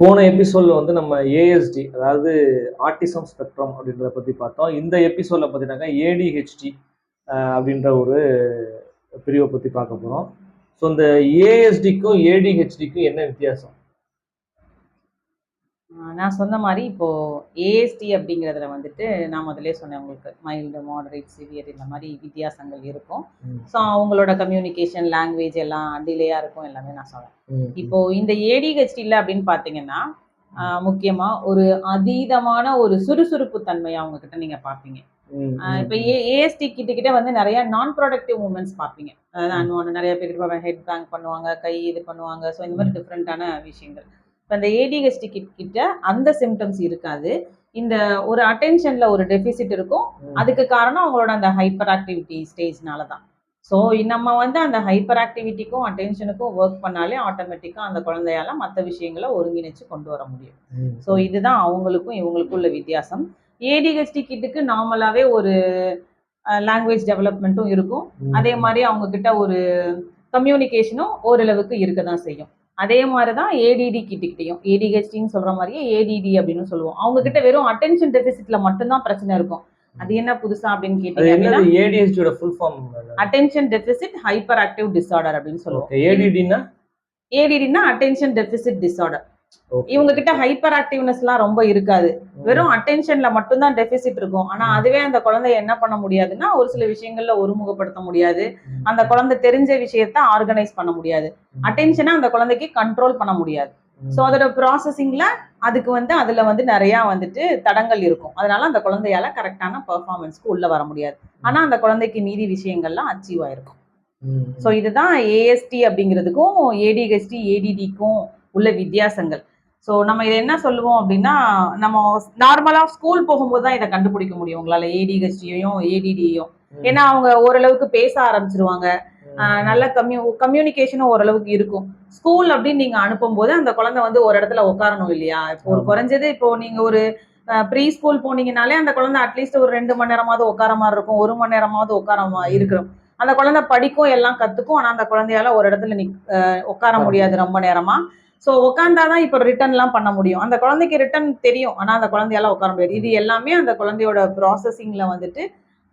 போன எபிசோட்ல வந்து நம்ம ஏஎஸ்டி அதாவது ஆர்டிசம் ஸ்பெக்ட்ரம் அப்படின்றத பத்தி பார்த்தோம். இந்த எபிசோட்ல பார்த்தீங்கன்னாக்கா ஏடிஹெச்டி அப்படின்ற ஒரு பிரிவை பத்தி பார்க்க போறோம். ஸோ இந்த ஏஎஸ்டிக்கும் ஏடிஹெச்டிக்கும் என்ன வித்தியாசம்? நான் சொன்ன மாதிரி இப்போ ஏஎஸ்டி அப்படிங்கிறதுல வந்துட்டு நான் முதல்ல சொன்னேன் உங்களுக்கு மைல்டு மாடரேட் சிவியர் இந்த மாதிரி வித்தியாசங்கள் இருக்கும். ஸோ அவங்களோட கம்யூனிகேஷன் லாங்குவேஜ் எல்லாம் டிலேயாக இருக்கும் எல்லாமே நான் சொன்னேன். இப்போ இந்த ஏடிஹெச்டியில் அப்படின்னு பார்த்தீங்கன்னா ஆஹ் முக்கியமா ஒரு அதீதமான ஒரு சுறுசுறுப்பு தன்மையை அவங்க கிட்ட நீங்க பார்ப்பீங்க. இப்போ ஏ ஏஎஸ்டி கிட்ட கிட்ட வந்து நிறைய நான் ப்ரொடக்டிவ் மூமெண்ட்ஸ் பார்ப்பீங்க. அதாவது நிறைய பேர் ஹெட் பேங்க் பண்ணுவாங்க கை இது பண்ணுவாங்க. ஸோ இந்த மாதிரி டிஃப்ரெண்ட்டான விஷயங்கள். இப்போ இந்த ஏடிஹெச்டி கிட் கிட்ட அந்த சிம்டம்ஸ் இருக்காது. இந்த ஒரு அட்டென்ஷன்ல ஒரு டெபிசிட் இருக்கும். அதுக்கு காரணம் அவங்களோட அந்த ஹைப்பர் ஆக்டிவிட்டி ஸ்டேஜ்னால தான் ஸோ நம்ம வந்து அந்த ஹைப்பர் ஆக்டிவிட்டிக்கும் அட்டென்ஷனுக்கும் ஒர்க் பண்ணாலே ஆட்டோமேட்டிக்காக அந்த குழந்தையால மற்ற விஷயங்களை ஒருங்கிணைச்சு கொண்டு வர முடியும். ஸோ இதுதான் அவங்களுக்கும் இவங்களுக்கும் உள்ள வித்தியாசம். ஏடிஹெச்டி கிட்டுக்கு நார்மலாகவே ஒரு லாங்குவேஜ் டெவலப்மெண்ட்டும் இருக்கும். அதே மாதிரி அவங்க கிட்ட ஒரு கம்யூனிகேஷனும் ஓரளவுக்கு இருக்க தான் செய்யும். அதே மாதிரி தான் ஏடிடி கிட்டக்கிட்டையும் ஏடிஹெச்டின்னு சொல்ற மாதிரியே ஏடிடி அப்படின்னு சொல்லுவோம். அவங்க கிட்ட வெறும் அட்டென்ஷன் டெபிசிட்ல மட்டும்தான் பிரச்சனை இருக்கும். அது என்ன புதுசா அப்படின்னு அது கேட்டீங்க அப்படின்னா என்னது ஏடிஹெச்டியோட full form attention deficit hyper active disorder அப்படின்னு சொல்லுவோம். ஏடிடினா ஏடிடினா அட்டென்ஷன் டெபிசிட் Okay. இவங்க கிட்ட ஹைப்பர் ஆக்டிவ்னஸ்லாம் ரொம்ப இருக்காது. வெறும் அட்டென்ஷன்ல மட்டும்தான் டெபிசிட் இருக்கும். ஆனா அதுவே அந்த குழந்தை என்ன பண்ண முடியாதுன்னா ஒரு சில விஷயங்கள்ல ஒருமுகப்படுத்த முடியாது. அந்த குழந்தை தெரிஞ்ச விஷயத்த ஆர்கனைஸ் பண்ண முடியாது. அட்டென்ஷனை அந்த குழந்தைக்கு கண்ட்ரோல் பண்ண முடியாது. ஸோ அதோட ப்ராசஸிங்ல அதுக்கு வந்து அதுல வந்து நிறைய வந்துட்டு தடங்கள் இருக்கும். அதனால அந்த குழந்தையால கரெக்டான பெர்ஃபார்மன்ஸ்க்கு உள்ள வர முடியாது. ஆனா அந்த குழந்தைக்கு மீதி விஷயங்கள்லாம் அச்சீவ் ஆயிருக்கும். ஸோ இதுதான் ஏஎஸ்டி அப்படிங்கிறதுக்கும் ஏடிஹெச்டி ஏடிடிக்கும் உள்ள வித்தியாசங்கள். ஸோ நம்ம இதை என்ன சொல்லுவோம் அப்படின்னா நம்ம நார்மலாக ஸ்கூல் போகும்போது தான் இதை கண்டுபிடிக்க முடியும். உங்களால ஏடிஹெச்டியையும் ஏடிடியையும் ஏன்னா அவங்க ஓரளவுக்கு பேச ஆரம்பிச்சிருவாங்க. நல்ல கம்யூ கம்யூனிகேஷனும் ஓரளவுக்கு இருக்கும். ஸ்கூல் அப்படின்னு நீங்க அனுப்பும்போது அந்த குழந்தை வந்து ஒரு இடத்துல உட்காரணும் இல்லையா? இப்போ ஒரு. குறைஞ்சது இப்போ நீங்க ஒரு ப்ரீ ஸ்கூல் போனீங்கனாலே அந்த குழந்தை அட்லீஸ்ட் ஒரு ரெண்டு மணி நேரமாவது உட்கார மாதிரி இருக்கும். ஒரு மணி நேரமாவது உட்கார இருக்கிறோம் அந்த குழந்தை படிக்கும் எல்லாம் கத்துக்கும். ஆனா அந்த குழந்தையால ஒரு இடத்துல நிக் உட்கார. முடியாது. ரொம்ப நேரமா. ஸோ உட்காந்தாதான் இப்போ ரிட்டர்ன்லாம் பண்ண முடியும். அந்த குழந்தைக்கு ரிட்டர்ன் தெரியும். ஆனா அந்த குழந்தையால உட்கார முடியாது. இது எல்லாமே அந்த குழந்தையோட ப்ராசஸிங்ல வந்துட்டு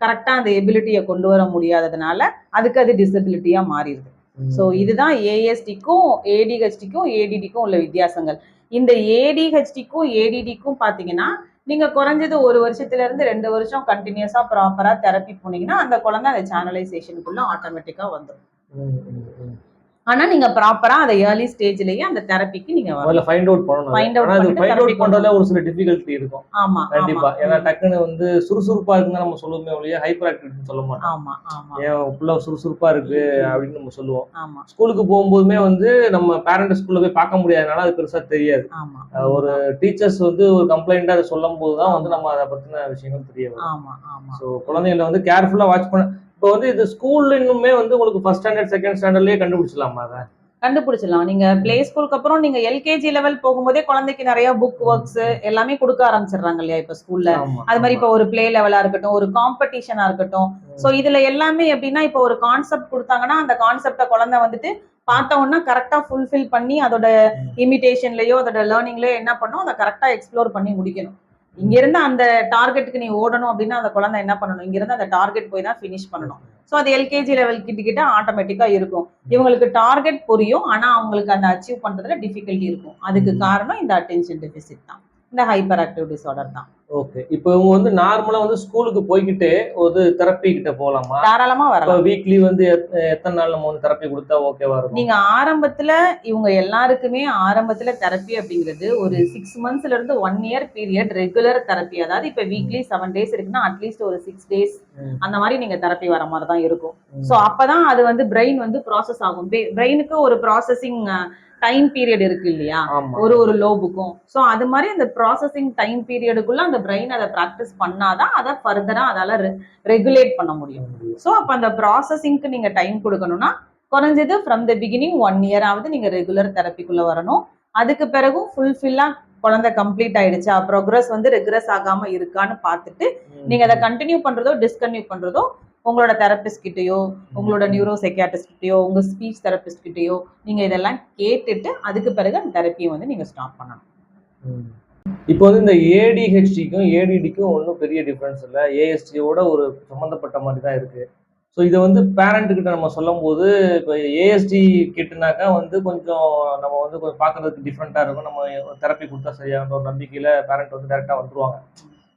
கரெக்டா அந்த எபிலிட்டியை கொண்டு வர முடியாததுனால அதுக்கு அது டிசபிலிட்டியா மாறிடுது. ஸோ இதுதான் ஏஎஸ்டிக்கும் ஏடிஹெச்டிக்கும் ஏடிடிக்கும் உள்ள வித்தியாசங்கள். இந்த ஏடிஹெச்டிக்கும் ஏடிடிக்கும் பார்த்தீங்கன்னா நீங்க குறைஞ்சது ஒரு வருஷத்துல இருந்து ரெண்டு வருஷம் கண்டினியூஸா ப்ராப்பரா தெரப்பி போனீங்கன்னா அந்த குழந்தை அந்த சேனலைசேஷனுக்குள்ள ஆட்டோமேட்டிக்கா வந்துடும் ஆனா நீங்க ப்ராப்பரா அதை ஏர்லி ஸ்டேஜ்லயே அந்த தெரப்பிக்கு நீங்க முதல்ல ஃபைண்ட் அவுட் பண்ணணும் ஆனா அது பண்ணிட்டு ஃபைண்ட் அவுட் பண்றதுல ஒரு சில டிஃபிகல்ட்டி இருக்கும். ஆமா கண்டிப்பா. ஏன்னா டக்குன்னு வந்து சுறுசுறுப்பா இருக்குன்னு நம்ம சொல்லுவோமே ஒழிய ஹைப்பர் ஆக்டிவிட்டின்னு சொல்ல மாட்டோம். ஆமா ஆமா. ஏன் புள்ள சுறுசுறுப்பா இருக்கு அப்படின்னு நம்ம சொல்லுவோம். ஆமா. ஸ்கூலுக்கு போகும்போதுமே வந்து நம்ம பேரண்ட் ஸ்கூல்ல போய் பார்க்க முடியாதனால அது பெருசா தெரியாது. ஆமா. ஒரு டீச்சர்ஸ் வந்து ஒரு கம்ப்ளைண்டா அதை சொல்லும் போதுதான் வந்து நம்ம அதை பத்தின விஷயங்கள் தெரிய வரும். ஆமா ஆமா. ஸோ குழந்தைகளை வந்து கேர்ஃபுல்லா வாட்ச் பண்ண இப்போ வந்து இது ஸ்கூல்ல இன்னுமே வந்து உங்களுக்கு ஃபர்ஸ்ட் ஸ்டாண்டர்ட் செகண்ட் ஸ்டாண்டர்ட்லயே கண்டுபிடிச்சலாமா அதை? கண்டுபிடிச்சிடலாம். நீங்க பிளே ஸ்கூலுக்கு அப்புறம் நீங்க எல்கேஜி லெவல் போகும்போதே குழந்தைக்கு நிறைய புக் ஒர்க்ஸ் எல்லாமே கொடுக்க ஆரம்பிச்சிடுறாங்க இல்லையா இப்ப ஸ்கூல்ல அது மாதிரி. இப்போ ஒரு பிளே லெவலா இருக்கட்டும் ஒரு காம்படிஷனா இருக்கட்டும். சோ இதுல எல்லாமே எப்படின்னா இப்போ ஒரு கான்செப்ட் கொடுத்தாங்கன்னா அந்த கான்செப்டை குழந்தை வந்துட்டு பார்த்த உடனே கரெக்டா ஃபுல்ஃபில் பண்ணி அதோட இமிடேஷன்லயோ அதோட லேர்னிங்லயோ என்ன பண்ணும் அதை கரெக்டா எக்ஸ்ப்ளோர் பண்ணி முடிக்கணும். இங்க இருந்து அந்த டார்கெட்டுக்கு நீ ஓடணும் அப்படின்னா அந்த குழந்தை என்ன பண்ணணும்? இங்க இருந்து அந்த டார்கெட் போய் தான் ஃபினிஷ் பண்ணணும். ஸோ அது எல்கேஜி லெவல் கிட்ட கிட்ட ஆட்டோமேட்டிக்கா இருக்கும். இவங்களுக்கு டார்கெட் புரியும். ஆனா அவங்களுக்கு அந்த அச்சீவ் பண்றதுல டிஃபிகல்ட்டி இருக்கும். அதுக்கு காரணம் இந்த அட்டென்ஷன் டெபிசிட் தான். இந்த ஹைப்பர் ஆக்டிவ் டிசார்டர் தான். ஓகே இப்போ இவங்க வந்து நார்மலா வந்து ஸ்கூலுக்கு போய்கிட்டே ஒரு தெரப்பி கிட்ட போகலாமா தாராளமா வரலாம். வீக்லி வந்து எத்- எத்தனை நாள் நம்ம வந்து தெரப்பி கொடுத்தா ஓகேவா இருக்கும்? நீங்க ஆரம்பத்துல இவங்க எல்லாருக்குமே ஆரம்பத்துல தெரப்பி அப்படிங்கிறது ஒரு சிக்ஸ் மந்த்ஸ்ல இருந்து one year period regular therapy அதாவது இப்ப வீக்லி செவன் டேஸ் இருக்குன்னா அட்லீஸ்ட் ஒரு சிக்ஸ் டேஸ். அந்த மாதிரி நீங்க தெரப்பி வர மாதிரி தான் இருக்கும். ஸோ அப்பதான் அது வந்து பிரெயின் வந்து ப்ராசஸ் ஆகும். பிரெயினுக்கு ஒரு ப்ராசஸிங் டைம் பீரியட் இருக்கு இல்லையா? ஒரு ஒரு லோபுக்கும் ஸோ அது மாதிரி அந்த ப்ராசஸிங் டைம் பீரியடுக்குள்ள அந்த பிரெயின் அதை ப்ராக்டிஸ் பண்ணாதான் அதை ஃபர்தரா அதால ரெகுலேட் பண்ண முடியும். ஸோ அப்போ அந்த ப்ராசஸிங்க்கு நீங்க டைம் கொடுக்கணும்னா குறைஞ்சது ஃப்ரம் த பிகினிங் ஒன் இயராவது நீங்கள் நீங்க ரெகுலர் தெரப்பிக்குள்ள வரணும். அதுக்கு பிறகும் ஃபுல்ஃபில்லாக குழந்தை கம்ப்ளீட் ஆயிடுச்சா ப்ரோக்ரஸ் வந்து ரெக்ரஸ் ஆகாம இருக்கான்னு பார்த்துட்டு நீங்க அதை கண்டினியூ பண்றதோ டிஸ்கன்டினியூ பண்றதோ உங்களோட தெரபிஸ்ட் கிட்டயோ உங்களோட நியூரோ சைக்கியாட்ரிஸ்ட் கிட்டயோ உங்க ஸ்பீச் தெரபிஸ்ட் கிட்டயோ நீங்க இதெல்லாம் கேட்டுட்டு அதுக்கு பிறகு அந்த தெரப்பியை வந்து நீங்க ஸ்டாப் பண்ணணும். இப்போ வந்து இந்த ஏடிஹெச்டிக்கும் ஏடிடிக்கும் ஒன்றும் பெரிய டிஃப்ரென்ஸ் இல்லை. ஏஎஸ்டியோட ஒரு சம்மந்தப்பட்ட மாதிரி தான் இருக்கு. ஸோ இதை வந்து பேரண்ட் கிட்ட நம்ம சொல்லும்போது இப்போ ஏஎஸ்டி கிட்டனாக்கா வந்து கொஞ்சம் நம்ம வந்து கொஞ்சம் பார்க்கறதுக்கு டிஃப்ரெண்ட்டாக இருக்கும். நம்ம தெரப்பி கொடுத்தா சரியான ஒரு நம்பிக்கையில் பேரண்ட் வந்து டேரெக்டாக வந்துருவாங்க.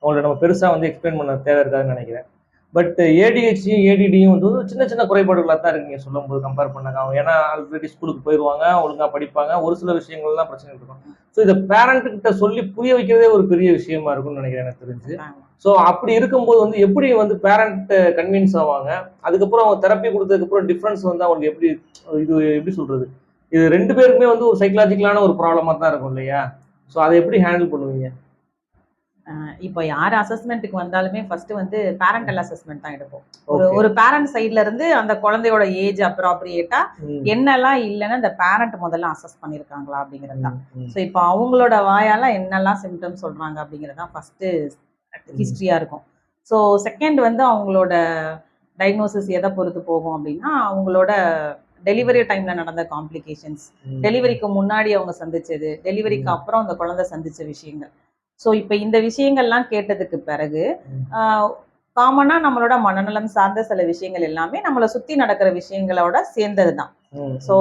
அவங்கள்ட்ட நம்ம பெருசாக வந்து எக்ஸ்பிளைன் பண்ண தேவை இருக்காதுன்னு நினைக்கிறேன். பட் ஏடிஹெச்சியும் ஏடிடியும் வந்து சின்ன சின்ன குறைபாடுகளாக தான் இருக்குங்க சொல்லும்போது கம்பேர் பண்ணாங்க அவங்க ஏன்னா ஆல்ரெடி ஸ்கூலுக்கு போயிடுவாங்க ஒழுங்காக படிப்பாங்க. ஒரு சில விஷயங்கள்லாம் பிரச்சனை இருக்கும். ஸோ இதை பேரண்ட் கிட்ட சொல்லி புரிய வைக்கிறதே ஒரு பெரிய விஷயமா இருக்கும்னு நினைக்கிறேன் எனக்கு தெரிஞ்சு. ஸோ அப்படி இருக்கும்போது வந்து எப்படி வந்து பேரண்ட் கன்வின்ஸ் ஆவாங்க? அதுக்கப்புறம் அவங்க தெரப்பி கொடுத்ததுக்கப்புறம் டிஃப்ரென்ஸ் வந்து அவங்களுக்கு எப்படி இது எப்படி சொல்றது? இது ரெண்டு பேருக்குமே வந்து ஒரு சைக்கலாஜிக்கலான ஒரு ப்ராப்ளமாக தான் இருக்கும் இல்லையா? ஸோ அதை எப்படி ஹேண்டில் பண்ணுவீங்க? இப்போ யார் அசஸ்மெண்ட்டுக்கு வந்தாலுமே ஃபர்ஸ்ட் வந்து பேரண்டல் அசஸ்மெண்ட் தான் எடுப்போம் ஒரு. ஒரு பேரண்ட் சைட்ல இருந்து அந்த குழந்தையோட ஏஜ் அப்ராப்ரியேட்டா என்னெல்லாம் இல்லைன்னு அந்த பேரண்ட் முதல்ல அசஸ் பண்ணியிருக்காங்களா அப்படிங்கிறது தான். ஸோ இப்போ அவங்களோட வாயால என்னெல்லாம் சிம்டம்ஸ் சொல்றாங்க அப்படிங்கிறது தான் ஃபர்ஸ்ட் ஹிஸ்டரியா இருக்கும் ஸோ செகண்ட் வந்து அவங்களோட டயக்னோசிஸ் எதை பொறுத்து போகும் அப்படின்னா அவங்களோட டெலிவரி டைம்ல நடந்த காம்ப்ளிகேஷன்ஸ். டெலிவரிக்கு முன்னாடி அவங்க சந்திச்சது டெலிவரிக்கு. அப்புறம் அந்த குழந்தை சந்திச்ச விஷயங்கள் ஸோ இப்போ இந்த விஷயங்கள்லாம் கேட்டதுக்கு பிறகு ம். காமனா நம்மளோட மனநலம் சார்ந்த சில விஷயங்கள் எல்லாமே நம்மளை சுத்தி நடக்கிற விஷயங்களோட சேர்ந்தது தான் ஸோ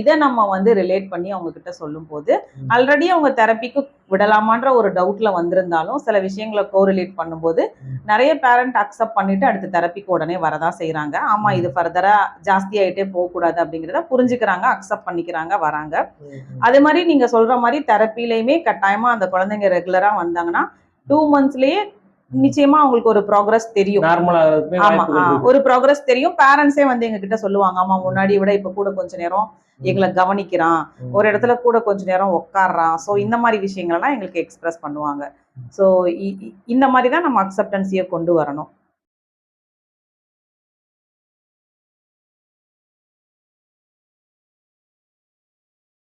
இதை நம்ம வந்து ரிலேட் பண்ணி அவங்க கிட்ட சொல்லும் போது. ஆல்ரெடி அவங்க தெரப்பிக்கு விடலாமான்ற ஒரு டவுட்ல வந்திருந்தாலும் சில விஷயங்களை கோரிலேட் பண்ணும்போது. நிறைய பேரண்ட் அக்செப்ட் பண்ணிட்டு அடுத்த தெரப்பிக்கு உடனே வரதா செய்றாங்க ஆமா இது ஃபர்தரா ஜாஸ்தி ஆயிட்டே போகக்கூடாது அப்படிங்கிறத புரிஞ்சுக்கிறாங்க அக்செப்ட் பண்ணிக்கிறாங்க வராங்க. அதே மாதிரி நீங்க சொல்ற மாதிரி தெரப்பிலையுமே கட்டாயமா அந்த குழந்தைங்க ரெகுலரா வந்தாங்கன்னா டூ மந்த்ஸ்லயே நிச்சயமா அவங்களுக்கு ஒரு ப்ராக்ரஸ் தெரியும். ஆமா. ஒரு ப்ராக்ரஸ் தெரியும். பேரண்ட்ஸே வந்து எங்க கிட்ட சொல்லுவாங்க ஆமா முன்னாடி விட இப்ப கூட கொஞ்ச நேரம் எங்களை கவனிக்கிறான். ஒரு இடத்துல கூட கொஞ்ச நேரம் உட்காடுறான் ஸோ இந்த மாதிரி விஷயங்கள்லாம் எங்களுக்கு எக்ஸ்பிரஸ் பண்ணுவாங்க. ஸோ இந்த மாதிரி தான் நம்ம அக்செப்டன்ஸையே கொண்டு வரணும்.